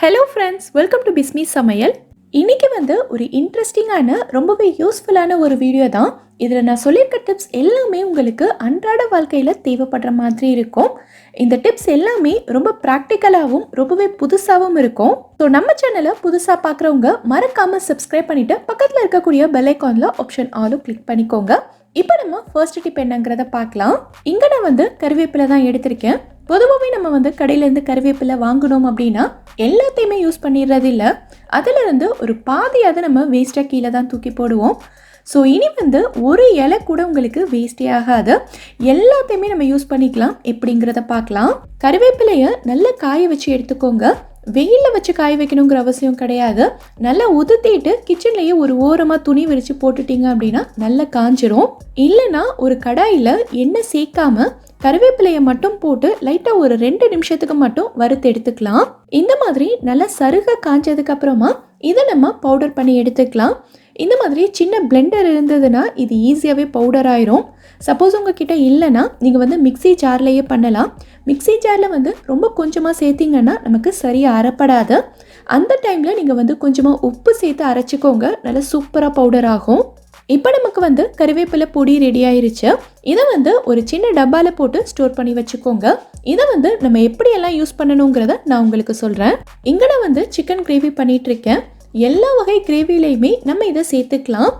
Hello friends welcome to Bismi Samayal இன்னைக்கு வந்து ஒரு இன்ட்ரெஸ்டிங்கான ரொம்பவே யூஸ்ஃபுல்லான ஒரு வீடியோ தான். இதில் நான் சொல்லியிருக்க டிப்ஸ் எல்லாமே உங்களுக்கு அன்றாட வாழ்க்கையில் தேவைப்படுற மாதிரி இருக்கும். இந்த டிப்ஸ் எல்லாமே ரொம்ப ப்ராக்டிக்கலாகவும் ரொம்பவே புதுசாகவும் இருக்கும். ஸோ நம்ம சேனலை புதுசாக பார்க்குறவங்க மறக்காமல் சப்ஸ்கிரைப் பண்ணிவிட்டு பக்கத்தில் இருக்கக்கூடிய பெல்லைக்கானில் ஆப்ஷன் ஆலும் கிளிக் பண்ணிக்கோங்க. இப்போ நம்ம ஃபர்ஸ்ட் டிப் என்னங்கிறத பார்க்கலாம். இங்கே நான் வந்து கருவேப்பிலை தான் எடுத்திருக்கேன். பொதுவாகவே நம்ம வந்து கடையிலேருந்து கருவேப்பிலை வாங்கினோம் அப்படின்னா எல்லாத்தையுமே யூஸ் பண்ணிடுறது இல்லை அதிலிருந்து ஒரு பாதியாவது நம்ம வேஸ்ட்டாக கீழே தான் தூக்கி போடுவோம். ஸோ இனி வந்து ஒரு இலை கூட உங்களுக்கு வேஸ்டே ஆகாது. எல்லாத்தையுமே நம்ம யூஸ் பண்ணிக்கலாம். எப்படிங்கிறத பார்க்கலாம். கருவேப்பிலையை நல்லா காய வச்சு எடுத்துக்கோங்க. வெயிலில் வச்சு காய வைக்கணுங்கிற அவசியம் கிடையாது. நல்லா உதுத்திட்டு கிச்சன்லேயே ஒரு ஓரமாக துணி விரித்து போட்டுட்டீங்க அப்படின்னா நல்லா காஞ்சிரும். இல்லைன்னா ஒரு கடாயில் எண்ணெய் சேர்க்காம கருவேப்பிலையை மட்டும் போட்டு லைட்டாக ஒரு ரெண்டு நிமிஷத்துக்கு மட்டும் வறுத்து எடுத்துக்கலாம். இந்த மாதிரி நல்லா சருக காஞ்சதுக்கு அப்புறமா இதை நம்ம பவுடர் பண்ணி எடுத்துக்கலாம். இந்த மாதிரி சின்ன பிளெண்டர் இருந்ததுன்னா இது ஈஸியாகவே பவுடர் ஆயிரும். சப்போஸ் உங்ககிட்ட இல்லைன்னா நீங்கள் வந்து மிக்ஸி ஜார்லேயே பண்ணலாம். மிக்ஸி ஜாரில் வந்து ரொம்ப கொஞ்சமாக சேர்த்திங்கன்னா நமக்கு சரியாக அரைப்படாது. அந்த டைமில் நீங்கள் வந்து கொஞ்சமாக உப்பு சேர்த்து அரைச்சிக்கோங்க. நல்லா சூப்பராக பவுடர் ஆகும். இப்போ நமக்கு வந்து கருவேப்பிலை பொடி ரெடி ஆயிருச்சு. இதை வந்து ஒரு சின்ன டப்பாவில் போட்டு ஸ்டோர் பண்ணி வச்சுக்கோங்க. இதை வந்து நம்ம எப்படியெல்லாம் யூஸ் பண்ணணுங்கிறத நான் உங்களுக்கு சொல்கிறேன் இங்கே நான் வந்து சிக்கன் கிரேவி பண்ணிகிட்ருக்கேன் எல்லா வகை கிரேவிலையுமே நம்ம இதை சேர்த்துக்கலாம்.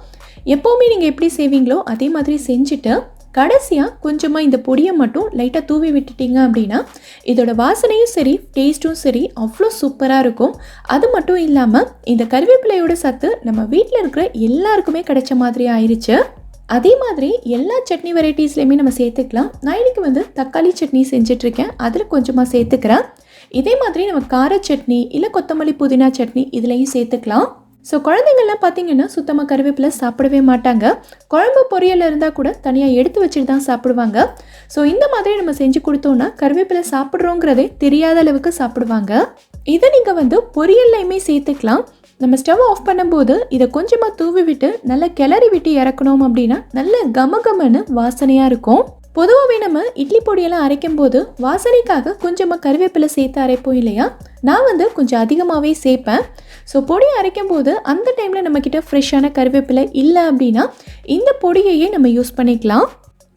எப்போவுமே நீங்கள் எப்படி செய்வீங்களோ அதே மாதிரி செஞ்சுட்டு கடைசியாக கொஞ்சமாக இந்த பொடியை மட்டும் லைட்டாக தூவி விட்டுட்டீங்க அப்படின்னா இதோட வாசனையும் சரி டேஸ்ட்டும் சரி அவ்வளோ சூப்பராக இருக்கும். அது மட்டும் இல்லாமல் இந்த கருவேப்பிலையோட சத்து நம்ம வீட்டில் இருக்கிற எல்லாருக்குமே கிடைச்ச மாதிரி ஆயிடுச்சு அதே மாதிரி எல்லா சட்னி வெரைட்டிஸ்லையுமே நம்ம சேர்த்துக்கலாம். நான் இன்னைக்கு வந்து தக்காளி சட்னி செஞ்சிட்ருக்கேன். அதில் கொஞ்சமாக சேர்த்துக்கிறேன். இதே மாதிரி நம்ம கார சட்னி இல்லை கொத்தமல்லி புதினா சட்னி இதுலேயும் சேர்த்துக்கலாம். ஸோ குழந்தைங்கள்லாம் பார்த்தீங்கன்னா சுத்தமாக கருவேப்பிலை சாப்பிடவே மாட்டாங்க. குழம்பு பொரியல் இருந்தால் கூட தனியாக எடுத்து வச்சுட்டு தான் சாப்பிடுவாங்க. ஸோ இந்த மாதிரி நம்ம செஞ்சு கொடுத்தோன்னா கருவேப்பிலை சாப்பிட்றோங்கிறதே தெரியாத அளவுக்கு சாப்பிடுவாங்க. இதை நீங்கள் வந்து பொரியல்லையுமே சேர்த்துக்கலாம். நம்ம ஸ்டவ் ஆஃப் பண்ணும்போது இதை கொஞ்சமாக தூவி விட்டு நல்லா கிளறி விட்டு இறக்கணும் அப்படின்னா நல்ல கமகமன்னு வாசனையாக இருக்கும். பொதுவாகவே நம்ம இட்லி பொடியெல்லாம் அரைக்கும் போது வாசனைக்காக கொஞ்சமாக கருவேப்பிலை சேர்த்து அரைப்போம் இல்லையா? நான் வந்து கொஞ்சம் அதிகமாகவே சேர்ப்பேன். ஸோ பொடி அரைக்கும் போது அந்த டைமில் நம்மக்கிட்ட ஃப்ரெஷ்ஷான கருவேப்பிலை இல்லை அப்படின்னா இந்த பொடியையே நம்ம யூஸ் பண்ணிக்கலாம்.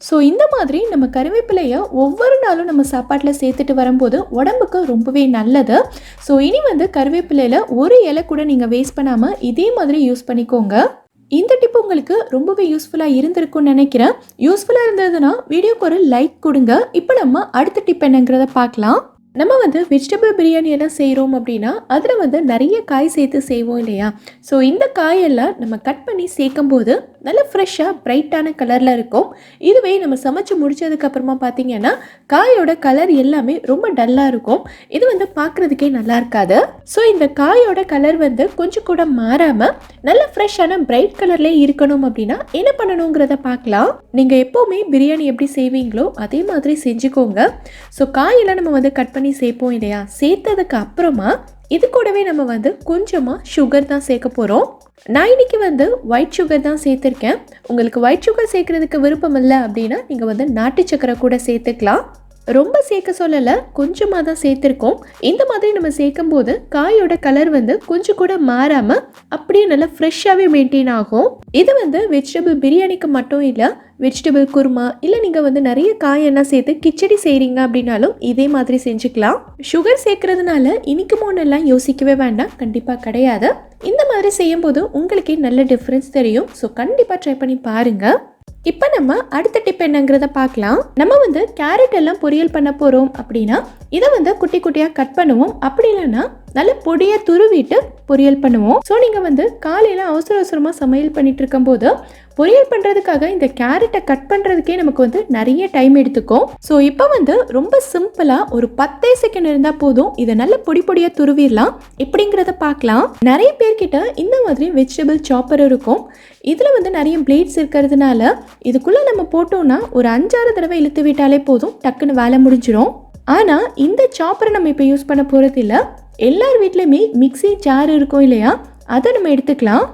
ஸோ இந்த மாதிரி நம்ம கருவேப்பிலையை ஒவ்வொரு நாளும் நம்ம சாப்பாட்டில் சேர்த்துட்டு வரும்போது உடம்புக்கு ரொம்பவே நல்லது. ஸோ இனி வந்து கருவேப்பிலையில் ஒரு இலை கூட நீங்கள் வேஸ்ட் பண்ணாமல் இதே மாதிரி யூஸ் பண்ணிக்கோங்க. இந்த டிப் உங்களுக்கு ரொம்பவே யூஸ்ஃபுல்லாக இருந்திருக்கும்னு நினைக்கிறேன். யூஸ்ஃபுல்லாக இருந்ததுன்னா வீடியோக்கு ஒரு லைக் கொடுங்க. இப்போ நம்ம அடுத்த டிப் என்னங்கிறத பார்க்கலாம். நம்ம வந்து வெஜிடபிள் பிரியாணி எல்லாம் செய்கிறோம் அப்படின்னா அதில் வந்து நிறைய காய் சேர்த்து செய்வோம் இல்லையா? ஸோ இந்த காயெல்லாம் நம்ம கட் பண்ணி சேர்க்கும் போது நல்ல ஃப்ரெஷ்ஷாக பிரைட்டான கலரில் இருக்கும். இதுவே நம்ம சமைச்சு முடிச்சதுக்கப்புறமா பார்த்தீங்கன்னா காயோட கலர் எல்லாமே ரொம்ப டல்லாக இருக்கும். இது வந்து பார்க்குறதுக்கே நல்லா இருக்காது. ஸோ இந்த காயோட கலர் வந்து கொஞ்சம் கூட மாறாமல் நல்ல ஃப்ரெஷ்ஷான பிரைட் கலர்லேயே இருக்கணும் அப்படின்னா என்ன பண்ணணுங்கிறத பார்க்கலாம் நீங்கள் எப்போவுமே பிரியாணி எப்படி செய்வீங்களோ அதே மாதிரி செஞ்சுக்கோங்க. ஸோ காயெல்லாம் நம்ம வந்து கட் பண்ணி சேர்ப்போம் இல்லையா? சேர்த்ததுக்கு அப்புறமா இது கூடவே நம்ம வந்து கொஞ்சமாக சுகர் தான் சேர்க்க போகிறோம் நான் இன்னைக்கு வந்து ஒயிட் சுகர் தான் சேர்த்துருக்கேன். உங்களுக்கு ஒயிட் சுகர் சேர்க்குறதுக்கு விருப்பம் இல்லை அப்படின்னா நீங்கள் வந்து நாட்டு சக்கரை கூட சேர்த்துக்கலாம். ரொம்ப சேர்க்க சொல்லலை கொஞ்சமாக தான் சேர்த்துருக்கோம். இந்த மாதிரி நம்ம சேர்க்கும் போது காயோட கலர் வந்து கொஞ்சம் கூட மாறாமல் அப்படியே நல்லா ஃப்ரெஷ்ஷாகவே மெயின்டைன் ஆகும். இது வந்து வெஜிடபிள் பிரியாணிக்கு மட்டும் இல்லை வெஜிடபிள் குருமா இல்லை நீங்கள் வந்து நிறைய காயெல்லாம் சேர்த்து கிச்சடி செய்கிறீங்க அப்படின்னாலும் இதே மாதிரி செஞ்சுக்கலாம். சுகர் சேர்க்கறதுனால இனிக்குமோன்னெல்லாம் யோசிக்கவே வேண்டாம் கண்டிப்பாக கிடையாது. இந்த மாதிரி செய்யும்போது உங்களுக்கே நல்ல டிஃப்ரென்ஸ் தெரியும். ஸோ கண்டிப்பாக ட்ரை பண்ணி பாருங்கள் இப்போ நம்ம அடுத்த டிப் என்னங்கிறத பார்க்கலாம். நம்ம வந்து கேரட் எல்லாம் பொரியல் பண்ண போகிறோம் அப்படின்னா இதை வந்து குட்டி குட்டியாக கட் பண்ணுவோம். அப்படி இல்லைன்னா நல்ல பொடியை துருவிட்டு பொரியல் பண்ணுவோம். ஸோ நீங்கள் வந்து காலையில் அவசர அவசரமாக சமையல் பண்ணிட்டு இருக்கும்போது பொரியல் பண்ணுறதுக்காக இந்த கேரட்டை கட் பண்ணுறதுக்கே நமக்கு வந்து நிறைய டைம் எடுத்துக்கும். ஸோ இப்போ வந்து ரொம்ப சிம்பிளாக ஒரு பத்தே செகண்ட் இருந்தால் போதும். இதை நல்ல பொடி பொடியாக துருவிடலாம். எப்படிங்கிறத பார்க்கலாம். நிறைய பேர்கிட்ட இந்த மாதிரி வெஜிடபிள் சாப்பர் இருக்கும். இதில் வந்து நிறைய பிளேட்ஸ் இருக்கிறதுனால இதுக்குள்ளே நம்ம போட்டோம்னா ஒரு அஞ்சாறு தடவை இழுத்து விட்டாலே போதும். டக்குன்னு வேலை முடிஞ்சிடும் ஆனால் இந்த சாப்பரை நம்ம இப்போ யூஸ் பண்ண போகிறது இல்லை எல்லார் வீட்லேயுமே மிக்ஸி ஜார் இருக்கும் இல்லையா? அதை நம்ம எடுத்துக்கலாம்.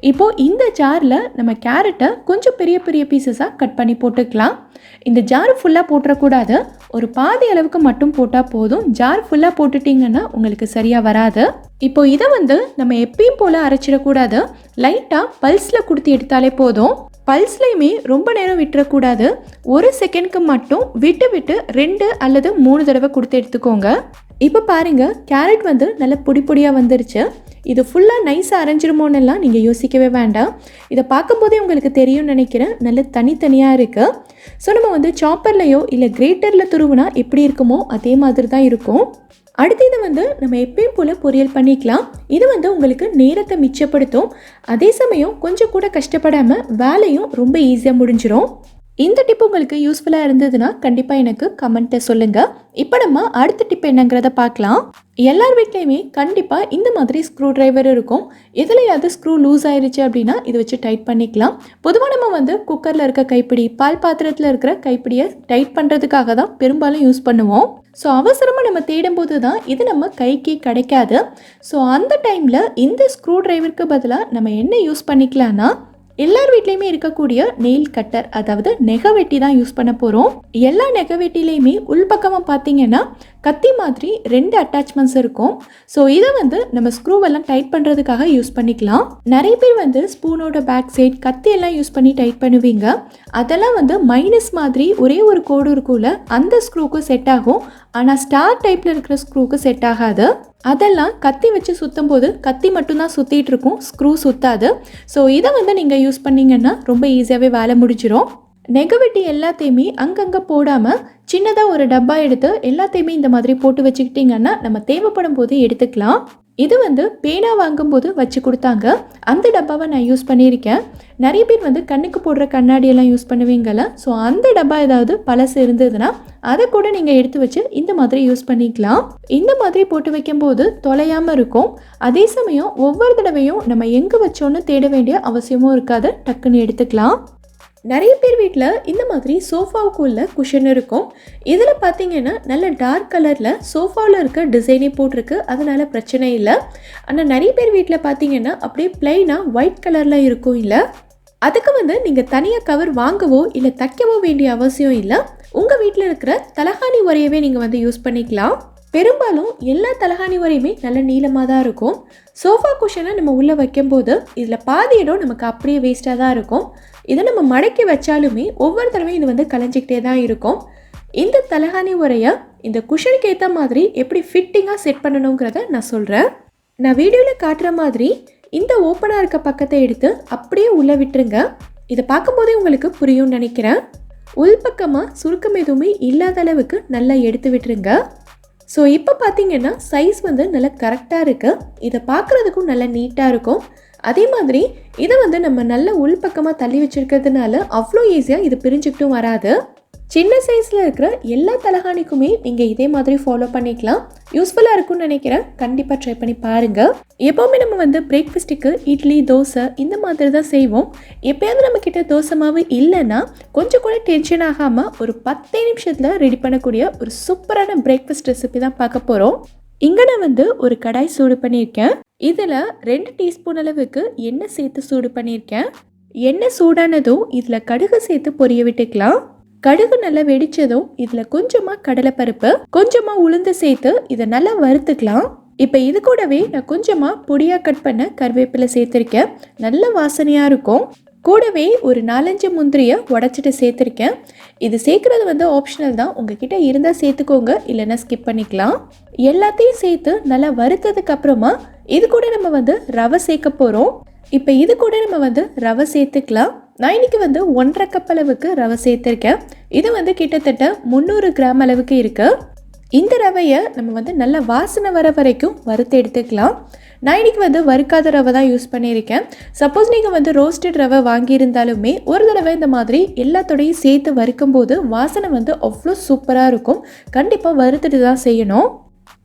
இப்போது இந்த ஜாரில் நம்ம கேரட்டை கொஞ்சம் பெரிய பெரிய பீசஸாக கட் பண்ணி போட்டுக்கலாம். இந்த ஜார் ஃபுல்லாக போட்டுறக்கூடாது. ஒரு பாதி அளவுக்கு மட்டும் போட்டால் போதும். ஜார் ஃபுல்லாக போட்டுட்டிங்கன்னா உங்களுக்கு சரியாக வராது. இப்போ இதை வந்து நம்ம எப்பயும் போல் அரைச்சிடக்கூடாது. லைட்டாக பல்ஸில் கொடுத்து எடுத்தாலே போதும். பல்ஸ்லையுமே ரொம்ப நேரம் விட்டுறக்கூடாது. ஒரு செகண்ட்க்கு மட்டும் விட்டு விட்டு ரெண்டு அல்லது மூணு தடவை கொடுத்து எடுத்துக்கோங்க. இப்போ பாருங்கள் கேரட் வந்து நல்லா பொடி பொடியாக வந்துருச்சு. இது ஃபுல்லாக நைஸாக அரைஞ்சிருமோன்னெல்லாம் நீங்கள் யோசிக்கவே வேண்டாம். இதை பார்க்கும்போதே உங்களுக்கு தெரியும்னு நினைக்கிறேன். நல்ல தனித்தனியாக இருக்குது ஸோ நம்ம வந்து சாப்பர்லையோ இல்லை கிரேட்டரில் துருவுனா எப்படி இருக்குமோ அதே மாதிரி தான் இருக்கும். அடுத்து இதை வந்து நம்ம எப்பயும் போல் பொரியல் பண்ணிக்கலாம். இது வந்து உங்களுக்கு நேரத்தை மிச்சப்படுத்தும். அதே சமயம் கொஞ்சம் கூட கஷ்டப்படாமல் வேலையும் ரொம்ப ஈஸியாக முடிஞ்சிடும் இந்த டிப் உங்களுக்கு யூஸ்ஃபுல்லாக இருந்ததுன்னா கண்டிப்பாக எனக்கு கமெண்ட்டை சொல்லுங்கள் இப்போ நம்ம அடுத்த டிப் என்னங்கிறத பார்க்கலாம். எல்லார் வீட்லேயுமே கண்டிப்பாக இந்த மாதிரி ஸ்க்ரூ டிரைவர் இருக்கும். எதுலையாவது ஸ்க்ரூ லூஸ் ஆயிருச்சு அப்படின்னா இதை வச்சு டைட் பண்ணிக்கலாம். பொதுவாக நம்ம வந்து குக்கரில் இருக்க கைப்பிடி பால் பாத்திரத்தில் இருக்கிற கைப்பிடியை டைட் பண்ணுறதுக்காக தான் பெரும்பாலும் யூஸ் பண்ணுவோம். ஸோ அவசரமாக நம்ம தேடும்போது தான் இது நம்ம கைக்கு கிடைக்காது. ஸோ அந்த டைமில் இந்த ஸ்க்ரூ டிரைவருக்கு பதிலாக நம்ம என்ன யூஸ் பண்ணிக்கலாம்னா எல்லார் வீட்லேயுமே இருக்கக்கூடிய நெயில் கட்டர் அதாவது நெகவெட்டி தான் யூஸ் பண்ண போகிறோம் எல்லா நெகவெட்டிலையுமே உள்பக்கமாக பார்த்தீங்கன்னா கத்தி மாதிரி ரெண்டு அட்டாச்மெண்ட்ஸ் இருக்கும். ஸோ இதை வந்து நம்ம ஸ்க்ரூவெல்லாம் டைட் பண்ணுறதுக்காக யூஸ் பண்ணிக்கலாம். நிறைய பேர் வந்து ஸ்பூனோட பேக் சைட் கத்தி எல்லாம் யூஸ் பண்ணி டைட் பண்ணுவீங்க. அதெல்லாம் வந்து மைனஸ் மாதிரி ஒரே ஒரு கோடு இருக்கும்ல அந்த ஸ்க்ரூக்கும் செட் ஆகும். ஆனால் ஸ்டார் டைப்பில் இருக்கிற ஸ்க்ரூக்கு செட் ஆகாது. அதெல்லாம் கத்தி வச்சு சுற்றும் போது கத்தி மட்டும்தான் சுற்றிட்டு இருக்கும். ஸ்க்ரூ சுத்தாது. ஸோ இதை வந்து நீங்கள் யூஸ் பண்ணிங்கன்னா ரொம்ப ஈஸியாகவே வேலை முடிஞ்சிடும் நெகவெட்டி எல்லாத்தையுமே அங்கங்கே போடாமல் சின்னதாக ஒரு டப்பா எடுத்து எல்லாத்தையுமே இந்த மாதிரி போட்டு வச்சுக்கிட்டிங்கன்னா நம்ம தேவைப்படும் போது எடுத்துக்கலாம். இது வந்து பேனா வாங்கும்போது வச்சு கொடுத்தாங்க. அந்த டப்பாவை நான் யூஸ் பண்ணியிருக்கேன். நிறைய பேர் வந்து கண்ணுக்கு போடுற கண்ணாடியெல்லாம் யூஸ் பண்ணுவீங்கள்ல ஸோ அந்த டப்பா ஏதாவது பழசு இருந்ததுன்னா அதை கூட நீங்கள் எடுத்து வச்சு இந்த மாதிரி யூஸ் பண்ணிக்கலாம். இந்த மாதிரி போட்டு வைக்கும்போது தொலையாமல் இருக்கும். அதே சமயம் ஒவ்வொரு தடவையும் நம்ம எங்கே வச்சோன்னு தேட வேண்டிய அவசியமும் இருக்காது. டக்குன்னு எடுத்துக்கலாம். நிறைய பேர் வீட்டில் இந்த மாதிரி சோஃபாவுக்குள்ள குஷன் இருக்கும். இதில் பார்த்தீங்கன்னா நல்ல டார்க் கலரில் சோஃபாவில் இருக்க டிசைனே போட்டிருக்கு. அதனால் பிரச்சனை இல்லை. ஆனால் நிறைய பேர் வீட்டில் பார்த்தீங்கன்னா அப்படியே பிளைனாக ஒயிட் கலரில் இருக்கும் இல்லை. அதுக்கு வந்து நீங்கள் தனியாக கவர் வாங்கவோ இல்லை தைக்கவோ வேண்டிய அவசியம் இல்லை. உங்கள் வீட்டில் இருக்கிற தலகாணி உரையவே நீங்கள் வந்து யூஸ் பண்ணிக்கலாம். பெரும்பாலும் எல்லா தலகாணி வரையுமே நல்ல நீளமாக தான் இருக்கும். சோஃபா குஷனை நம்ம உள்ளே வைக்கும்போது இதில் பாதி இடம் நமக்கு அப்படியே வேஸ்ட்டாக தான் இருக்கும். இதை நம்ம மடக்கி வச்சாலுமே ஒவ்வொரு தடவையும் இது வந்து கலைஞ்சிக்கிட்டே தான் இருக்கும். இந்த தலகாணி உரையை இந்த குஷனுக்கு ஏற்ற மாதிரி எப்படி ஃபிட்டிங்காக செட் பண்ணணுங்கிறத நான் சொல்கிறேன் நான் வீடியோவில் காட்டுற மாதிரி இந்த ஓப்பனாக இருக்க பக்கத்தை எடுத்து அப்படியே உள்ளே விட்டுருங்க. இதை பார்க்கும்போதே உங்களுக்கு புரியும்னு நினைக்கிறேன். உள்பக்கமாக சுருக்கம் எதுவுமே இல்லாத அளவுக்கு நல்லா எடுத்து விட்டுருங்க. ஸோ இப்போ பார்த்தீங்கன்னா சைஸ் வந்து நல்லா கரெக்டாக இருக்குது இதை பார்க்குறதுக்கும் நல்லா நீட்டாக இருக்கும். அதே மாதிரி இதை வந்து நம்ம நல்ல உள்பக்கமாக தள்ளி வச்சுருக்கிறதுனால அவ்வளோ ஈஸியாக இது பிரிஞ்சுக்கிட்டும் வராது. சின்ன சைஸில் இருக்கிற எல்லா தலகாணிக்குமே நீங்கள் இதே மாதிரி ஃபாலோ பண்ணிக்கலாம். யூஸ்ஃபுல்லாக இருக்கும்னு நினைக்கிறேன். கண்டிப்பாக ட்ரை பண்ணி பாருங்கள் எப்போவுமே நம்ம வந்து பிரேக்ஃபாஸ்ட்டுக்கு இட்லி தோசை இந்த மாதிரி தான் செய்வோம். எப்பயாவது நம்ம தோசை மாவு இல்லைன்னா கொஞ்சம் கூட டென்ஷன் ஆகாமல் ஒரு பத்தே நிமிஷத்தில் ரெடி பண்ணக்கூடிய ஒரு சூப்பரான பிரேக்ஃபாஸ்ட் ரெசிபி தான் பார்க்க போகிறோம் இங்கே நான் வந்து ஒரு கடாய் சூடு பண்ணியிருக்கேன். இதில் ரெண்டு டீஸ்பூன் அளவுக்கு எண்ணெய் சேர்த்து சூடு பண்ணியிருக்கேன். எண்ணெய் சூடானதும் இதில் கடுகு சேர்த்து பொரிய விட்டுக்கலாம். கடுகு நல்லா வெடிச்சதும் இதில் கொஞ்சமாக கடலைப்பருப்பு கொஞ்சமாக உளுந்து சேர்த்து இதை நல்லா வறுத்துக்கலாம். இப்போ இது கூடவே நான் கொஞ்சமாக பொடியாக கட் பண்ண கருவேப்பிலை சேர்த்துருக்கேன். நல்ல வாசனையாக இருக்கும். கூடவே ஒரு நாலஞ்சு முந்திரியை உடச்சிட்டு சேர்த்துருக்கேன். இது சேர்க்குறது வந்து ஆப்ஷனல் தான். உங்ககிட்ட இருந்தால் சேர்த்துக்கோங்க இல்லைன்னா ஸ்கிப் பண்ணிக்கலாம். எல்லாத்தையும் சேர்த்து நல்லா வறுத்ததுக்கு அப்புறமா இது கூட நம்ம வந்து ரவை சேர்க்க போகிறோம் இப்போ இது கூட நம்ம வந்து ரவை சேர்த்துக்கலாம். நான் இன்னைக்கு வந்து ஒன்றரை கப் அளவுக்கு ரவை சேர்த்துருக்கேன். இது வந்து கிட்டத்தட்ட முந்நூறு கிராம் அளவுக்கு இருக்குது இந்த ரவையை நம்ம வந்து நல்ல வாசனை வர வரைக்கும் வறுத்து எடுத்துக்கலாம். நான் இன்னைக்கு வந்து வறுக்காத ரவை தான் யூஸ் பண்ணியிருக்கேன். சப்போஸ் நீங்கள் வந்து ரோஸ்டட் ரவை வாங்கியிருந்தாலுமே ஒரு தடவை இந்த மாதிரி எல்லாத்தோடையும் சேர்த்து வறுக்கும் போது வாசனை வந்து அவ்வளோ சூப்பராக இருக்கும். கண்டிப்பாக வறுத்துட்டு தான் செய்யணும்.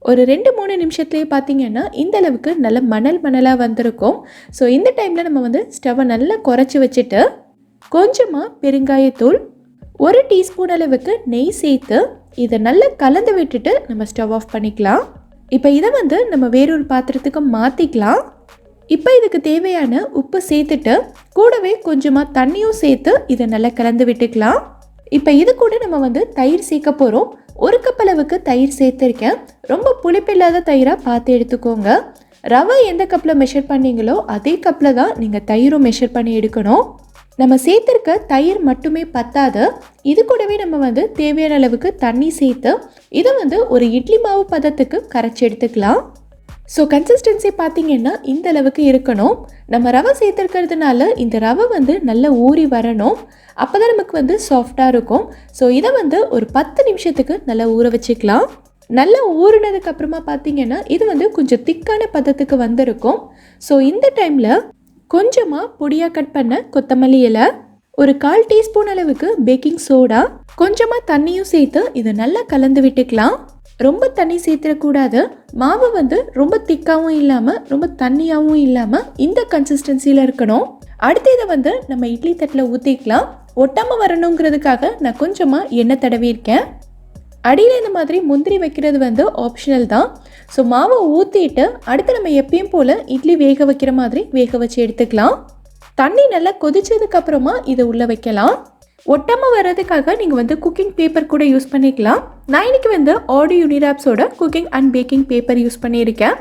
ஒரு ரெண்டு மூணு நிமிஷத்துலேயே பார்த்தீங்கன்னா இந்த அளவுக்கு நல்ல மணல் மணலாக வந்திருக்கும். ஸோ இந்த டைமில் நம்ம வந்து ஸ்டவ்வை நல்லா குறைச்சி வச்சுட்டு கொஞ்சமாக பெருங்காயத்தூள் ஒரு டீஸ்பூன் அளவுக்கு நெய் சேர்த்து இதை நல்லா கலந்து விட்டுட்டு நம்ம ஸ்டவ் ஆஃப் பண்ணிக்கலாம். இப்போ இதை வந்து நம்ம வேறொரு பாத்திரத்துக்கு மாற்றிக்கலாம் இப்போ இதுக்கு தேவையான உப்பு சேர்த்துட்டு கூடவே கொஞ்சமாக தண்ணியும் சேர்த்து இதை நல்லா கலந்து விட்டுக்கலாம். இப்போ இது கூட நம்ம வந்து தயிர் சேர்க்க போகிறோம் ஒரு கப் அளவுக்கு தயிர் சேர்த்துருக்கேன். ரொம்ப புளிப்பில்லாத தயிராக பார்த்து எடுத்துக்கோங்க. ரவை எந்த கப்பில் மெஷர் பண்ணீங்களோ அதே கப்பில் தான் நீங்கள் தயிரும் மெஷர் பண்ணி எடுக்கணும். நம்ம சேர்த்துருக்க தயிர் மட்டுமே பத்தாது. இது கூடவே நம்ம வந்து தேவையான அளவுக்கு தண்ணி சேர்த்து இதை வந்து ஒரு இட்லி மாவு பதத்துக்கு கரைச்சி எடுத்துக்கலாம். ஸோ கன்சிஸ்டன்சி பார்த்தீங்கன்னா இந்த அளவுக்கு இருக்கணும். நம்ம ரவை சேர்த்துருக்கிறதுனால இந்த ரவை வந்து நல்லா ஊறி வரணும். அப்போ தான் நமக்கு வந்து சாஃப்டாக இருக்கும். ஸோ இதை வந்து ஒரு பத்து நிமிஷத்துக்கு நல்லா ஊற வச்சுக்கலாம். நல்லா ஊறினதுக்கு அப்புறமா பார்த்தீங்கன்னா இது வந்து கொஞ்சம் திக்கான பதத்துக்கு வந்திருக்கும். ஸோ இந்த டைமில் கொஞ்சமாக பொடியாக கட் பண்ண கொத்தமல்லி இலை ஒரு கால் டீஸ்பூன் அளவுக்கு பேக்கிங் சோடா கொஞ்சமாக தண்ணியும் சேர்த்து இதை நல்லா கலந்து விட்டுக்கலாம். ரொம்ப தண்ணி சேர்த்துடக்கூடாது. மாவு வந்து ரொம்ப திக்காகவும் இல்லாமல் ரொம்ப தண்ணியாகவும் இல்லாமல் இந்த கன்சிஸ்டன்சியில் இருக்கணும். அடுத்து இதை வந்து நம்ம இட்லி தட்டில் ஊற்றிக்கலாம் ஒட்டாமல் வரணுங்கிறதுக்காக நான் கொஞ்சமாக எண்ணெய் தடவியிருக்கேன் அடியில் இந்த மாதிரி முந்திரி வைக்கிறது வந்து ஆப்ஷனல் தான். ஸோ மாவை ஊற்றிட்டு அடுத்து நம்ம எப்பயும் போல் இட்லி வேக வைக்கிற மாதிரி வேக வச்சு எடுத்துக்கலாம். தண்ணி நல்லா கொதிச்சதுக்கப்புறமா இதை உள்ளே வைக்கலாம். ஒட்டாமல் வர்றதுக்காக நீங்கள் வந்து குக்கிங் பேப்பர் கூட யூஸ் பண்ணிக்கலாம். நான் இன்னைக்கு வந்து ஆடி யூனிராப்ஸோட cooking and baking paper use பண்ணியிருக்கேன்.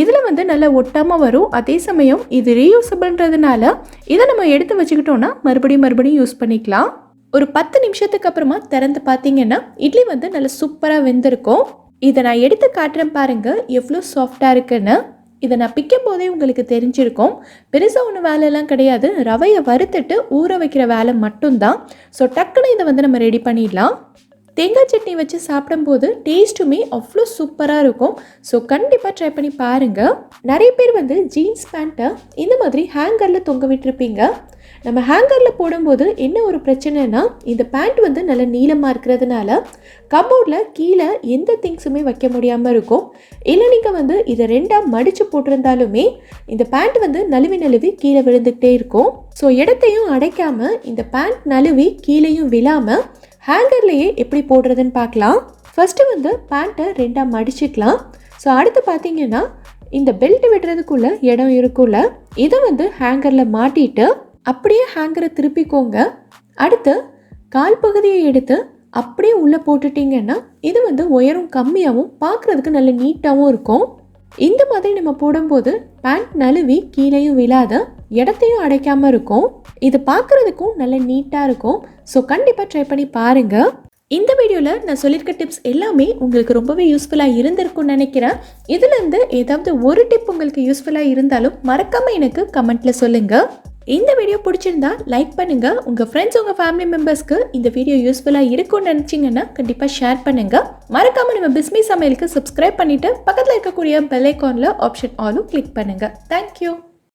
இதில் வந்து நல்லா ஒட்டாமல் வரும். அதே சமயம் இது ரீயூசபிள்ன்றதுனால இதை நம்ம எடுத்து வச்சுக்கிட்டோன்னா மறுபடியும் மறுபடியும் யூஸ் பண்ணிக்கலாம். ஒரு பத்து நிமிஷத்துக்கு அப்புறமா திறந்து பார்த்தீங்கன்னா இட்லி வந்து நல்லா சூப்பராக வெந்திருக்கும். இதை நான் எடுத்து காட்டுறேன் பாருங்கள் எவ்வளோ சாஃப்டாக இருக்குன்னு. இதை நான் பிக்கும் போதே உங்களுக்கு தெரிஞ்சிருக்கும். பெருசாக ஒன்றும் வேலையெல்லாம் கிடையாது. ரவையை வறுத்துட்டு ஊற வைக்கிற வேலை மட்டும்தான். ஸோ டக்குன்னு இதை வந்து நம்ம ரெடி பண்ணிடலாம். தேங்காய் சட்னி வச்சு சாப்பிடும்போது டேஸ்ட்டுமே அவ்வளோ சூப்பராக இருக்கும். ஸோ கண்டிப்பாக ட்ரை பண்ணி பாருங்கள் நிறைய பேர் வந்து ஜீன்ஸ் பேண்ட்டை இந்த மாதிரி ஹேங்கரில் தொங்க விட்டுருப்பீங்க. நம்ம ஹேங்கரில் போடும்போது என்ன ஒரு பிரச்சனைனா இந்த பேண்ட் வந்து நல்ல நீளமாக இருக்கிறதுனால கபோர்டில் கீழே எந்த திங்ஸுமே வைக்க முடியாமல் இருக்கும். இல்லை நீங்கள் வந்து இதை ரெண்டாக மடித்து போட்டிருந்தாலுமே இந்த பேண்ட் வந்து நழுவி நழுவி கீழே விழுந்துக்கிட்டே இருக்கும். ஸோ இடத்தையும் அடைக்காமல் இந்த பேண்ட் நழுவி கீழேயும் விழாமல் ஹேங்கர்லேயே எப்படி போடுறதுன்னு பார்க்கலாம். ஃபஸ்ட்டு வந்து பேண்ட்டை ரெண்டாக மடிச்சுக்கலாம். ஸோ அடுத்து பார்த்தீங்கன்னா இந்த பெல்ட் விடுறதுக்குள்ள இடம் இருக்கும்ல இதை வந்து ஹேங்கரில் மாட்டிட்டு அப்படியே ஹேங்கரை திருப்பிக்கோங்க. அடுத்து கால் பகுதியை எடுத்து அப்படியே உள்ளே போட்டுட்டிங்கன்னா இது வந்து உயரம் கம்மியாகவும் பார்க்குறதுக்கு நல்ல நீட்டாகவும் இருக்கும். இந்த மாதிரி நம்ம போடும்போது பேண்ட் நழுவி கீழேயும் விழாத இடத்தையும் அடைக்காமல் இருக்கும். இது பார்க்குறதுக்கும் நல்ல நீட்டாக இருக்கும். ஸோ கண்டிப்பாக ட்ரை பண்ணி பாருங்கள் இந்த வீடியோவில் நான் சொல்லியிருக்க டிப்ஸ் எல்லாமே உங்களுக்கு ரொம்பவே யூஸ்ஃபுல்லாக இருந்திருக்கும்னு நினைக்கிறேன். இதுலேருந்து ஏதாவது ஒரு டிப் உங்களுக்கு யூஸ்ஃபுல்லாக இருந்தாலும் மறக்காமல் எனக்கு கமெண்ட்டில் சொல்லுங்கள் இந்த வீடியோ பிடிச்சிருந்தா லைக் பண்ணுங்கள் உங்கள் ஃப்ரெண்ட்ஸ் உங்கள் ஃபேமிலி மெம்பர்ஸ்க்கு இந்த வீடியோ யூஸ்ஃபுல்லாக இருக்கும்னு நினச்சிங்கன்னா கண்டிப்பாக ஷேர் பண்ணுங்கள் மறக்காமல் நம்ம பிஸ்மி சமையலுக்கு சப்ஸ்கிரைப் பண்ணிவிட்டு பக்கத்தில் இருக்கக்கூடிய பெல் ஐக்கானில் ஆப்ஷன் ஆலும் கிளிக் பண்ணுங்கள் தேங்க்யூ